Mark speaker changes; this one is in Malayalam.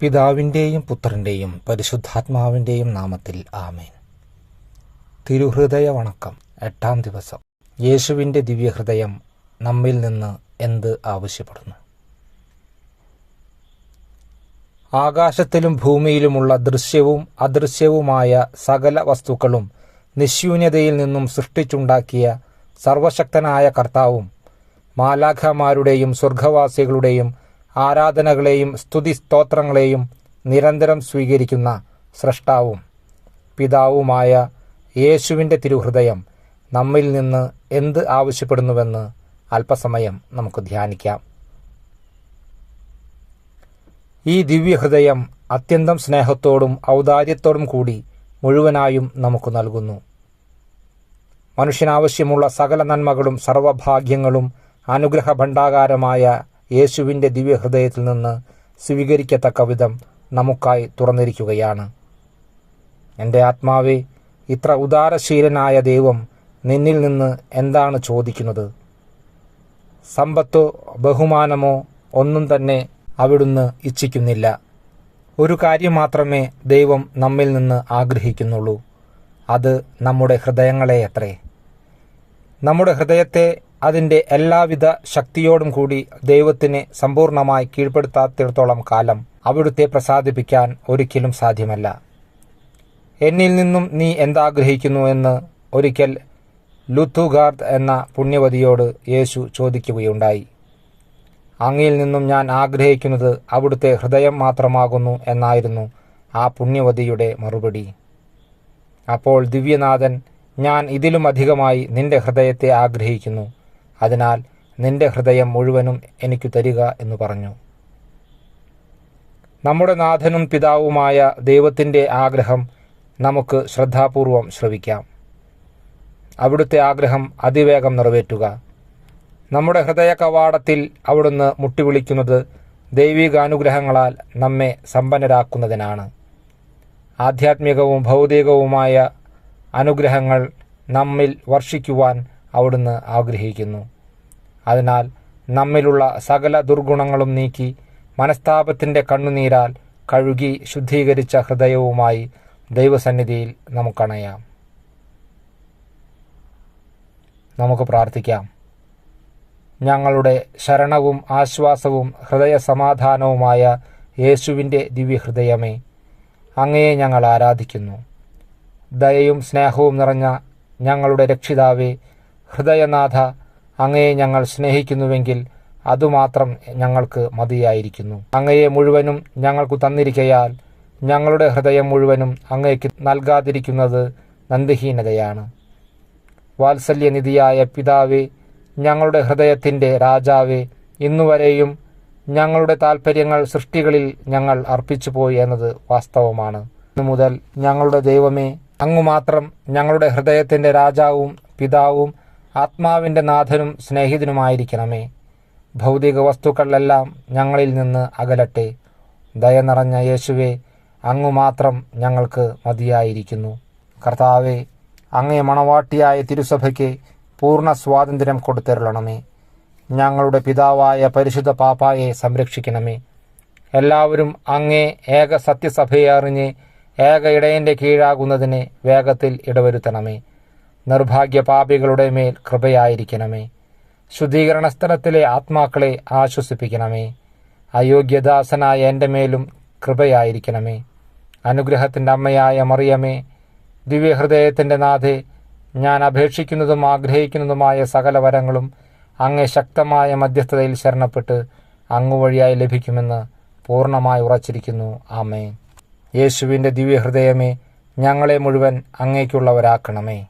Speaker 1: പിതാവിന്റെയും പുത്രന്റെയും പരിശുദ്ധാത്മാവിന്റെയും നാമത്തിൽ ആമേൻ. തിരുഹൃദയ വണക്കം എട്ടാം ദിവസം. യേശുവിന്റെ ദിവ്യഹൃദയം നമ്മിൽ നിന്ന് എന്ത് ആവശ്യപ്പെടുന്നു? ആകാശത്തിലും ഭൂമിയിലുമുള്ള ദൃശ്യവും അദൃശ്യവുമായ സകല വസ്തുക്കളും നിശൂന്യതയിൽ നിന്നും സൃഷ്ടിച്ചുണ്ടാക്കിയ സർവശക്തനായ കർത്താവും മാലാഖമാരുടെയും സ്വർഗവാസികളുടെയും ആരാധനകളെയും സ്തുതി സ്തോത്രങ്ങളെയും നിരന്തരം സ്വീകരിക്കുന്ന സ്രഷ്ടാവും പിതാവുമായ യേശുവിന്റെ തിരുഹൃദയം നമ്മിൽ നിന്ന് എന്ത് ആവശ്യപ്പെടുന്നുവെന്ന് അല്പസമയം നമുക്ക് ധ്യാനിക്കാം. ഈ ദിവ്യഹൃദയം അത്യന്തം സ്നേഹത്തോടും ഔദാര്യത്തോടും കൂടി മുഴുവനായും നമുക്ക് നൽകുന്നു. മനുഷ്യനാവശ്യമുള്ള സകല നന്മകളും സർവഭാഗ്യങ്ങളും അനുഗ്രഹ ഭണ്ഡാകാരമായ യേശുവിന്റെ ദിവ്യഹൃദയത്തിൽ നിന്ന് സ്വീകരിക്കത്തക്ക വിധം നമുക്കായി തുറന്നിരിക്കുകയാണ്. എന്റെ ആത്മാവെ ഇത്ര ഉദാരശീലനായ ദൈവം നിന്നിൽ നിന്ന് എന്താണ് ചോദിക്കുന്നത്? സമ്പത്തോ ബഹുമാനമോ ഒന്നും തന്നെ അവിടുന്ന് ഇച്ഛിക്കുന്നില്ല. ഒരു കാര്യം മാത്രമേ ദൈവം നമ്മിൽ നിന്ന് ആഗ്രഹിക്കുന്നുള്ളൂ. അത് നമ്മുടെ ഹൃദയങ്ങളെ അത്രേ നമ്മുടെ ഹൃദയത്തെ അതിന്റെ എല്ലാവിധ ശക്തിയോടും കൂടി ദൈവത്തിന് സമ്പൂർണമായി കീഴ്പ്പെടുത്താത്തിടത്തോളം കാലം അവിടുത്തെ പ്രസാദിപ്പിക്കാൻ ഒരിക്കലും സാധ്യമല്ല. എന്നിൽ നിന്നും നീ എന്താഗ്രഹിക്കുന്നു എന്ന് ഒരിക്കൽ ലുത്തുഗാർദ് എന്ന പുണ്യവതിയോട് യേശു ചോദിക്കുകയുണ്ടായി. അങ്ങയിൽ നിന്നും ഞാൻ ആഗ്രഹിക്കുന്നത് അവിടുത്തെ ഹൃദയം മാത്രമാകുന്നു എന്നായിരുന്നു ആ പുണ്യവതിയുടെ മറുപടി. അപ്പോൾ ദിവ്യനാഥൻ ഞാൻ ഇതിലും അധികമായി നിന്റെ ഹൃദയത്തെ ആഗ്രഹിക്കുന്നു. അതിനാൽ നിന്റെ ഹൃദയം മുഴുവനും എനിക്കു തരിക എന്ന് പറഞ്ഞു. നമ്മുടെ നാഥനും പിതാവുമായ ദൈവത്തിന്റെ ആഗ്രഹം നമുക്ക് ശ്രദ്ധാപൂർവം ശ്രവിക്കാം. അവിടുത്തെ ആഗ്രഹം അതിവേഗം നിറവേറ്റുക. നമ്മുടെ ഹൃദയ കവാടത്തിൽ അവിടുന്ന് മുട്ടിവിളിക്കുന്നത് ദൈവികാനുഗ്രഹങ്ങളാൽ നമ്മെ സമ്പന്നരാക്കുന്നതിനാണ്. ആധ്യാത്മികവും ഭൗതികവുമായ അനുഗ്രഹങ്ങൾ നമ്മിൽ വർഷിക്കുവാൻ അവിടുന്ന് ആഗ്രഹിക്കുന്നു. അതിനാൽ നമ്മിലുള്ള സകല ദുർഗുണങ്ങളും നീക്കി മനസ്താപത്തിന്റെ കണ്ണുനീരാൽ കഴുകി ശുദ്ധീകരിച്ച ഹൃദയവുമായി ദൈവസന്നിധിയിൽ നമുക്കണയാം. നമുക്ക് പ്രാർത്ഥിക്കാം. ഞങ്ങളുടെ ശരണവും ആശ്വാസവും ഹൃദയസമാധാനവുമായ യേശുവിന്റെ ദിവ്യഹൃദയമേ അങ്ങയെ ഞങ്ങൾ ആരാധിക്കുന്നു. ദയയും സ്നേഹവും നിറഞ്ഞ ഞങ്ങളുടെ രക്ഷിതാവേ ഹൃദയനാഥ അങ്ങയെ ഞങ്ങൾ സ്നേഹിക്കുന്നുവെങ്കിൽ അതുമാത്രം ഞങ്ങൾക്ക് മതിയായിരിക്കുന്നു. അങ്ങയെ മുഴുവനും ഞങ്ങൾക്ക് തന്നിരിക്കയാൽ ഞങ്ങളുടെ ഹൃദയം മുഴുവനും അങ്ങയ്ക്ക് നൽകാതിരിക്കുന്നത് നന്ദിഹീനതയാണ്. വാത്സല്യനിധിയായ പിതാവേ ഞങ്ങളുടെ ഹൃദയത്തിന്റെ രാജാവേ ഇന്നുവരെയും ഞങ്ങളുടെ താൽപ്പര്യങ്ങൾ സൃഷ്ടികളിൽ ഞങ്ങൾ അർപ്പിച്ചു പോയി എന്നത് വാസ്തവമാണ്. ഇന്നു മുതൽ ഞങ്ങളുടെ ദൈവമേ അങ്ങുമാത്രം ഞങ്ങളുടെ ഹൃദയത്തിന്റെ രാജാവും പിതാവും ആത്മാവിന്റെ നാഥനും സ്നേഹിതനുമായിരിക്കണമേ. ഭൗതിക വസ്തുക്കളെല്ലാം ഞങ്ങളിൽ നിന്ന് അകലട്ടെ. ദയ നിറഞ്ഞ യേശുവെ അങ്ങു മാത്രം ഞങ്ങൾക്ക് മതിയായിരിക്കുന്നു. കർത്താവെ അങ്ങേ മണവാട്ടിയായ തിരുസഭയ്ക്ക് പൂർണ സ്വാതന്ത്ര്യം കൊടുത്തിരളണമേ. ഞങ്ങളുടെ പിതാവായ പരിശുദ്ധ പാപ്പായെ സംരക്ഷിക്കണമേ. എല്ലാവരും അങ്ങേ ഏക സത്യസഭയെ അറിഞ്ഞ് ഏക ഇടയന്റെ കീഴാകുന്നതിന് വേഗത്തിൽ ഇടവരുത്തണമേ. നിർഭാഗ്യ പാപികളുടെ മേൽ കൃപയായിരിക്കണമേ. ശുദ്ധീകരണ സ്ഥലത്തിലെ ആത്മാക്കളെ ആശ്വസിപ്പിക്കണമേ. അയോഗ്യദാസനായ എന്റെ മേലും കൃപയായിരിക്കണമേ. അനുഗ്രഹത്തിന്റെ അമ്മയായ മറിയമേ ദിവ്യഹൃദയത്തിന്റെ നാഥെ ഞാൻ അപേക്ഷിക്കുന്നതും ആഗ്രഹിക്കുന്നതുമായ സകല വരങ്ങളും അങ്ങേ ശക്തമായ മധ്യസ്ഥതയിൽ ശരണപ്പെട്ട് അങ്ങുവഴിയായി ലഭിക്കുമെന്ന് പൂർണമായി ഉറച്ചിരിക്കുന്നു. ആമേ യേശുവിന്റെ ദിവ്യഹൃദയമേ ഞങ്ങളെ മുഴുവൻ അങ്ങേക്കുള്ളവരാക്കണമേ.